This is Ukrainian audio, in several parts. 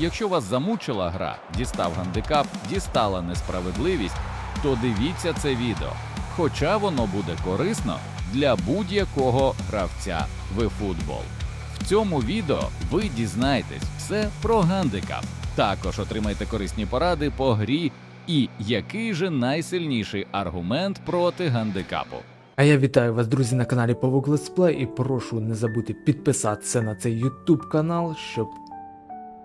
Якщо вас замучила гра, дістав гандикап, дістала несправедливість, то дивіться це відео. Хоча воно буде корисно для будь-якого гравця в футбол. В цьому відео ви дізнаєтесь все про гандикап. Також отримайте корисні поради по грі і який же найсильніший аргумент проти гандикапу. А я вітаю вас, друзі, на каналі Павук Летсплей і прошу не забути підписатися на цей YouTube канал, щоб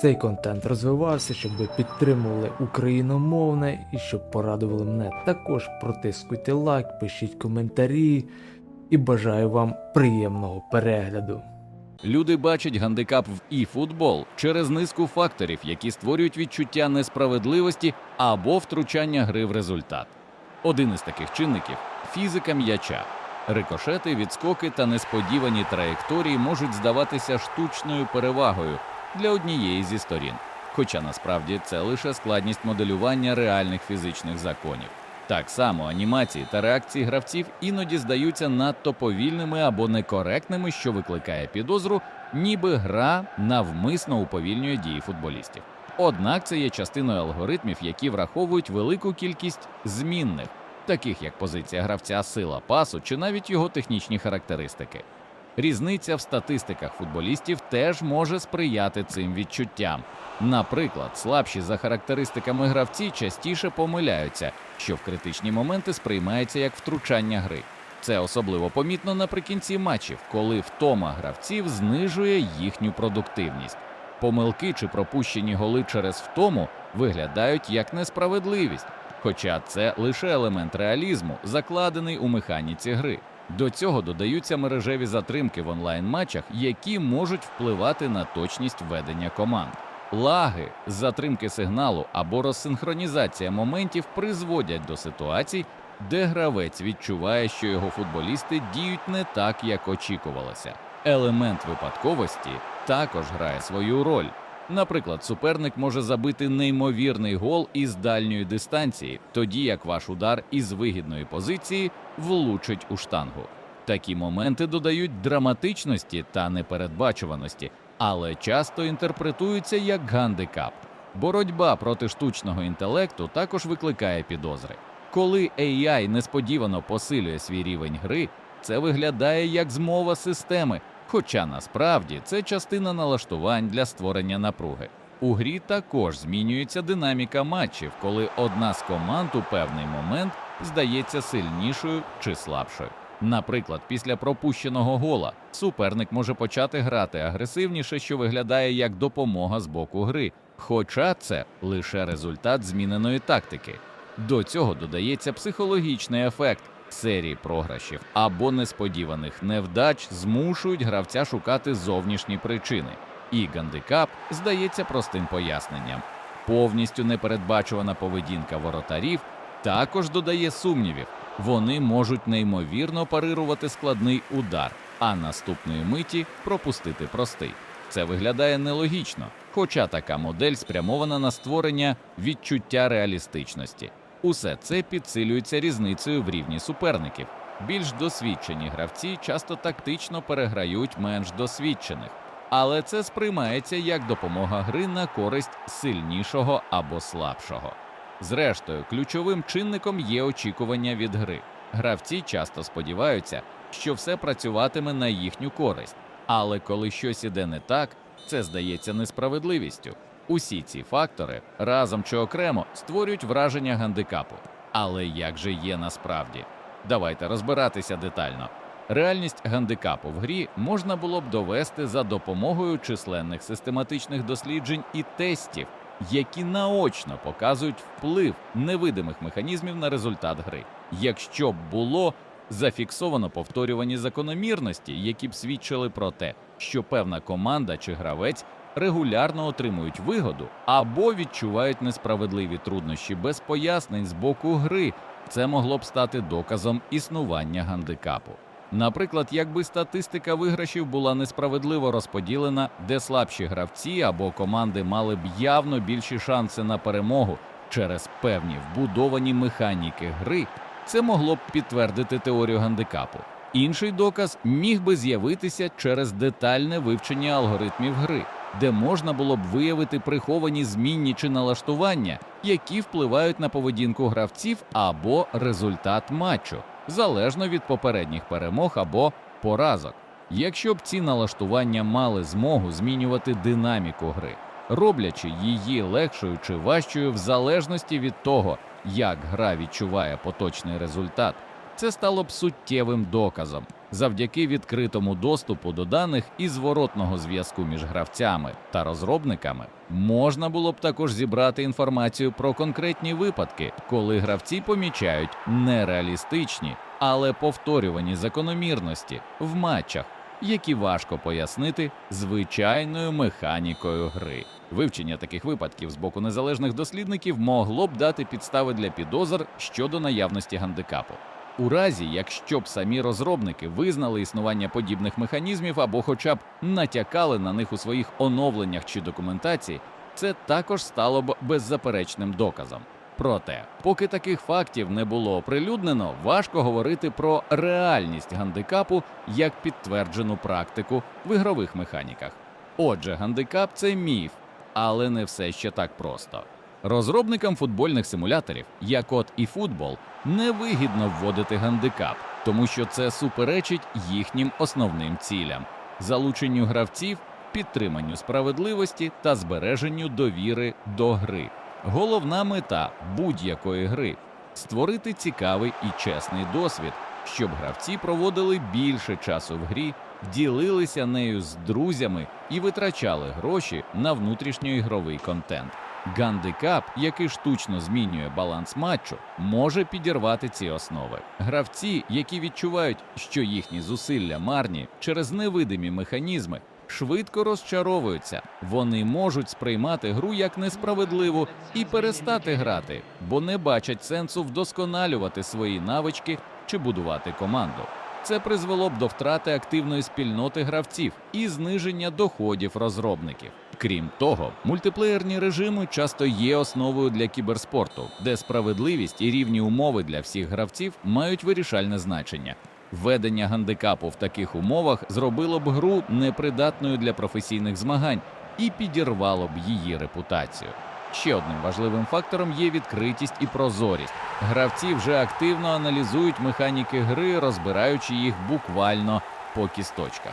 цей контент розвивався, щоб ви підтримували україномовне і щоб порадували мене. Також протискуйте лайк, пишіть коментарі і бажаю вам приємного перегляду. Люди бачать гандикап в і-футбол через низку факторів, які створюють відчуття несправедливості або втручання гри в результат. Один із таких чинників фізика м'яча. Рикошети, відскоки та несподівані траєкторії можуть здаватися штучною перевагою для однієї зі сторін, хоча насправді це лише складність моделювання реальних фізичних законів. Так само анімації та реакції гравців іноді здаються надто повільними або некоректними, що викликає підозру, ніби гра навмисно уповільнює дії футболістів. Однак це є частиною алгоритмів, які враховують велику кількість змінних, таких як позиція гравця, сила пасу чи навіть його технічні характеристики. Різниця в статистиках футболістів теж може сприяти цим відчуттям. Наприклад, слабші за характеристиками гравці частіше помиляються, що в критичні моменти сприймається як втручання гри. Це особливо помітно наприкінці матчів, коли втома гравців знижує їхню продуктивність. Помилки чи пропущені голи через втому виглядають як несправедливість, хоча це лише елемент реалізму, закладений у механіці гри. До цього додаються мережеві затримки в онлайн-матчах, які можуть впливати на точність ведення команд. Лаги, затримки сигналу або розсинхронізація моментів призводять до ситуацій, де гравець відчуває, що його футболісти діють не так, як очікувалося. Елемент випадковості також грає свою роль. Наприклад, суперник може забити неймовірний гол із дальньої дистанції, тоді як ваш удар із вигідної позиції влучить у штангу. Такі моменти додають драматичності та непередбачуваності, але часто інтерпретуються як гандикап. Боротьба проти штучного інтелекту також викликає підозри. Коли AI несподівано посилює свій рівень гри, це виглядає як змова системи, хоча насправді це частина налаштувань для створення напруги. У грі також змінюється динаміка матчів, коли одна з команд у певний момент здається сильнішою чи слабшою. Наприклад, після пропущеного гола суперник може почати грати агресивніше, що виглядає як допомога з боку гри, хоча це лише результат зміненої тактики. До цього додається психологічний ефект. Серії програшів або несподіваних невдач змушують гравця шукати зовнішні причини, і гандикап здається простим поясненням. Повністю непередбачувана поведінка воротарів також додає сумнівів. Вони можуть неймовірно парирувати складний удар, а наступної миті пропустити простий. Це виглядає нелогічно, хоча така модель спрямована на створення відчуття реалістичності. Усе це підсилюється різницею в рівні суперників. Більш досвідчені гравці часто тактично переграють менш досвідчених, але це сприймається як допомога гри на користь сильнішого або слабшого. Зрештою, ключовим чинником є очікування від гри. Гравці часто сподіваються, що все працюватиме на їхню користь, але коли щось іде не так, це здається несправедливістю. Усі ці фактори разом чи окремо створюють враження гандикапу. Але як же є насправді? Давайте розбиратися детально. Реальність гандикапу в грі можна було б довести за допомогою численних систематичних досліджень і тестів, які наочно показують вплив невидимих механізмів на результат гри. Якщо б було зафіксовано повторювані закономірності, які б свідчили про те, що певна команда чи гравець регулярно отримують вигоду або відчувають несправедливі труднощі без пояснень з боку гри, це могло б стати доказом існування гандикапу. Наприклад, якби статистика виграшів була несправедливо розподілена, де слабші гравці або команди мали б явно більші шанси на перемогу через певні вбудовані механіки гри, це могло б підтвердити теорію гандикапу. Інший доказ міг би з'явитися через детальне вивчення алгоритмів гри. Де можна було б виявити приховані змінні чи налаштування, які впливають на поведінку гравців або результат матчу, залежно від попередніх перемог або поразок. Якщо б ці налаштування мали змогу змінювати динаміку гри, роблячи її легшою чи важчою в залежності від того, як гра відчуває поточний результат, це стало б суттєвим доказом. Завдяки відкритому доступу до даних і зворотного зв'язку між гравцями та розробниками можна було б також зібрати інформацію про конкретні випадки, коли гравці помічають нереалістичні, але повторювані закономірності в матчах, які важко пояснити звичайною механікою гри. Вивчення таких випадків з боку незалежних дослідників могло б дати підстави для підозр щодо наявності гандикапу. У разі, якщо б самі розробники визнали існування подібних механізмів або хоча б натякали на них у своїх оновленнях чи документації, це також стало б беззаперечним доказом. Проте, поки таких фактів не було оприлюднено, важко говорити про реальність гандикапу як підтверджену практику в ігрових механіках. Отже, гандикап це міф, але не все ще так просто. Розробникам футбольних симуляторів, як от і футбол, невигідно вводити гандикап, тому що це суперечить їхнім основним цілям залученню гравців, підтриманню справедливості та збереженню довіри до гри. Головна мета будь-якої гри створити цікавий і чесний досвід, щоб гравці проводили більше часу в грі, ділилися нею з друзями і витрачали гроші на внутрішньоігровий контент. Гандикап, який штучно змінює баланс матчу, може підірвати ці основи. Гравці, які відчувають, що їхні зусилля марні через невидимі механізми, швидко розчаровуються. Вони можуть сприймати гру як несправедливу і перестати грати, бо не бачать сенсу вдосконалювати свої навички чи будувати команду. Це призвело б до втрати активної спільноти гравців і зниження доходів розробників. Крім того, мультиплеєрні режими часто є основою для кіберспорту, де справедливість і рівні умови для всіх гравців мають вирішальне значення. Введення гандикапу в таких умовах зробило б гру непридатною для професійних змагань і підірвало б її репутацію. Ще одним важливим фактором є відкритість і прозорість. Гравці вже активно аналізують механіки гри, розбираючи їх буквально по кісточках.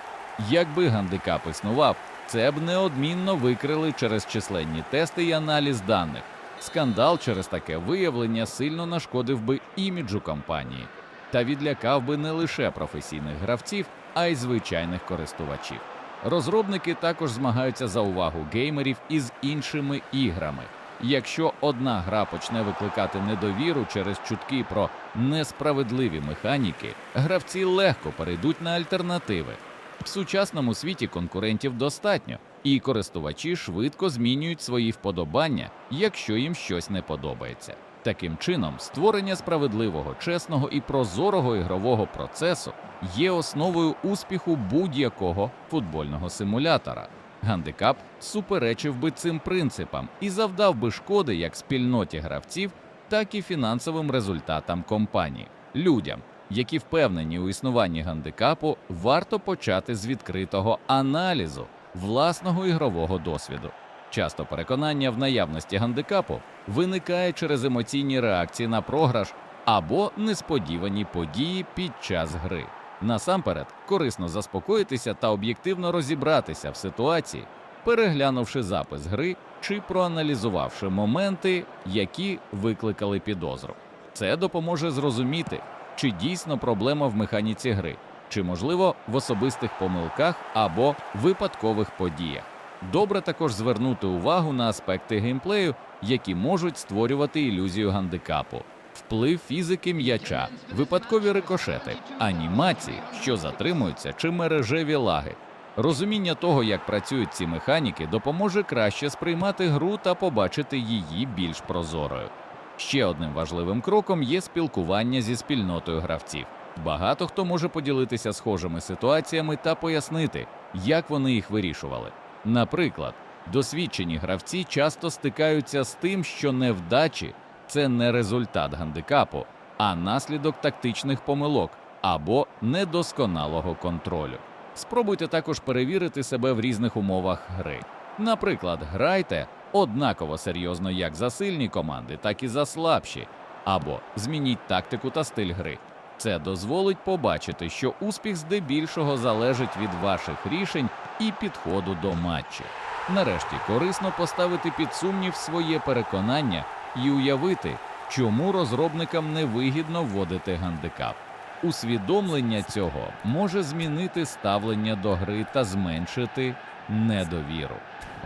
Якби гандикап існував, це б неодмінно викрили через численні тести і аналіз даних. Скандал через таке виявлення сильно нашкодив би іміджу компанії та відлякав би не лише професійних гравців, а й звичайних користувачів. Розробники також змагаються за увагу геймерів із іншими іграми. Якщо одна гра почне викликати недовіру через чутки про несправедливі механіки, гравці легко перейдуть на альтернативи. В сучасному світі конкурентів достатньо, і користувачі швидко змінюють свої вподобання, якщо їм щось не подобається. Таким чином, створення справедливого, чесного і прозорого ігрового процесу є основою успіху будь-якого футбольного симулятора. Гандикап суперечив би цим принципам і завдав би шкоди як спільноті гравців, так і фінансовим результатам компанії. Людям, які впевнені у існуванні гандикапу, варто почати з відкритого аналізу власного ігрового досвіду. Часто переконання в наявності гандикапу виникає через емоційні реакції на програш або несподівані події під час гри. Насамперед, корисно заспокоїтися та об'єктивно розібратися в ситуації, переглянувши запис гри чи проаналізувавши моменти, які викликали підозру. Це допоможе зрозуміти, чи дійсно проблема в механіці гри, чи можливо в особистих помилках або випадкових подіях. Добре також звернути увагу на аспекти геймплею, які можуть створювати ілюзію гандикапу, вплив фізики м'яча, випадкові рикошети, анімації, що затримуються, чи мережеві лаги. Розуміння того, як працюють ці механіки, допоможе краще сприймати гру та побачити її більш прозорою. Ще одним важливим кроком є спілкування зі спільнотою гравців. Багато хто може поділитися схожими ситуаціями та пояснити, як вони їх вирішували. Наприклад, досвідчені гравці часто стикаються з тим, що невдачі це не результат гандикапу, а наслідок тактичних помилок або недосконалого контролю. Спробуйте також перевірити себе в різних умовах гри. Наприклад, грайте однаково серйозно як за сильні команди, так і за слабші, або змініть тактику та стиль гри. Це дозволить побачити, що успіх здебільшого залежить від ваших рішень і підходу до матчів. Нарешті корисно поставити під сумнів своє переконання і уявити, чому розробникам невигідно вводити гандикап. Усвідомлення цього може змінити ставлення до гри та зменшити недовіру.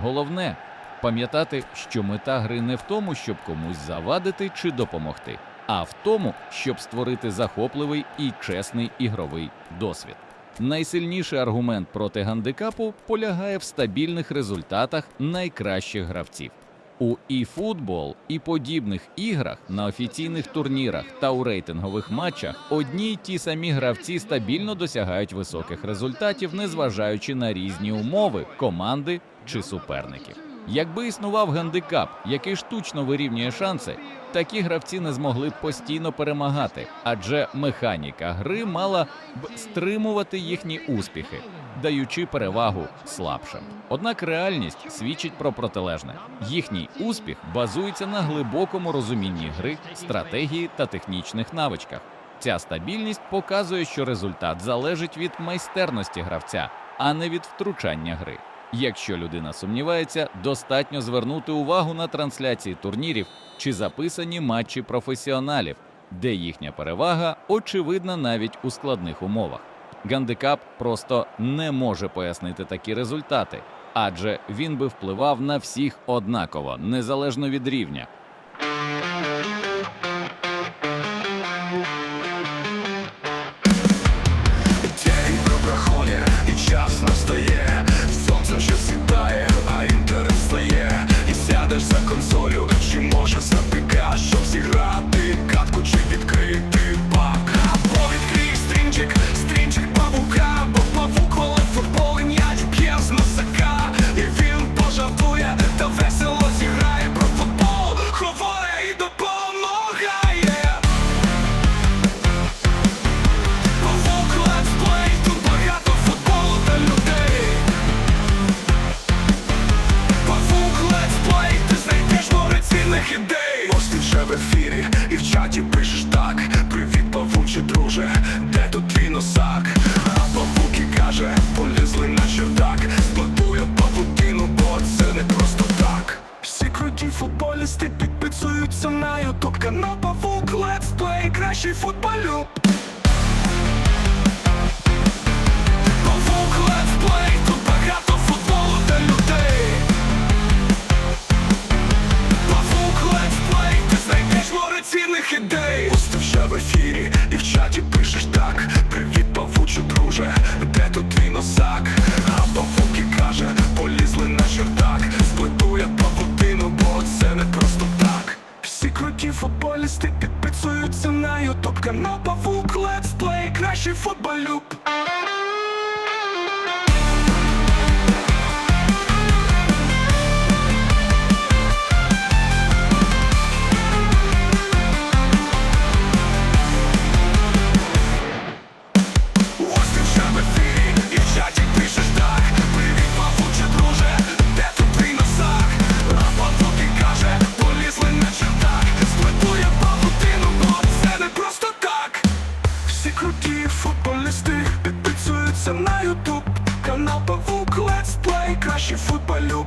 Головне пам'ятати, що мета гри не в тому, щоб комусь завадити чи допомогти, а в тому, щоб створити захопливий і чесний ігровий досвід. Найсильніший аргумент проти гандикапу полягає в стабільних результатах найкращих гравців. У eFootball і подібних іграх на офіційних турнірах та у рейтингових матчах одні й ті самі гравці стабільно досягають високих результатів, незважаючи на різні умови команди чи суперників. Якби існував гандикап, який штучно вирівнює шанси, такі гравці не змогли б постійно перемагати, адже механіка гри мала б стримувати їхні успіхи, даючи перевагу слабшим. Однак реальність свідчить про протилежне. Їхній успіх базується на глибокому розумінні гри, стратегії та технічних навичках. Ця стабільність показує, що результат залежить від майстерності гравця, а не від втручання гри. Якщо людина сумнівається, достатньо звернути увагу на трансляції турнірів чи записані матчі професіоналів, де їхня перевага очевидна навіть у складних умовах. Гандикап просто не може пояснити такі результати, адже він би впливав на всіх однаково, незалежно від рівня. Море ідей. Ось вже в ефірі і в чаті пишеш так. Привіт, павучі, друже, де тут твій носак? А павук і каже, полізли на чердак. Збудує павутину, бо це не просто так. Всі круті футболісти підписуються на ютуб канал Павук летсплей, кращий футболюб круті футболісти підписуються на ютуб. Канал Павук, летсплей, кращий футболюб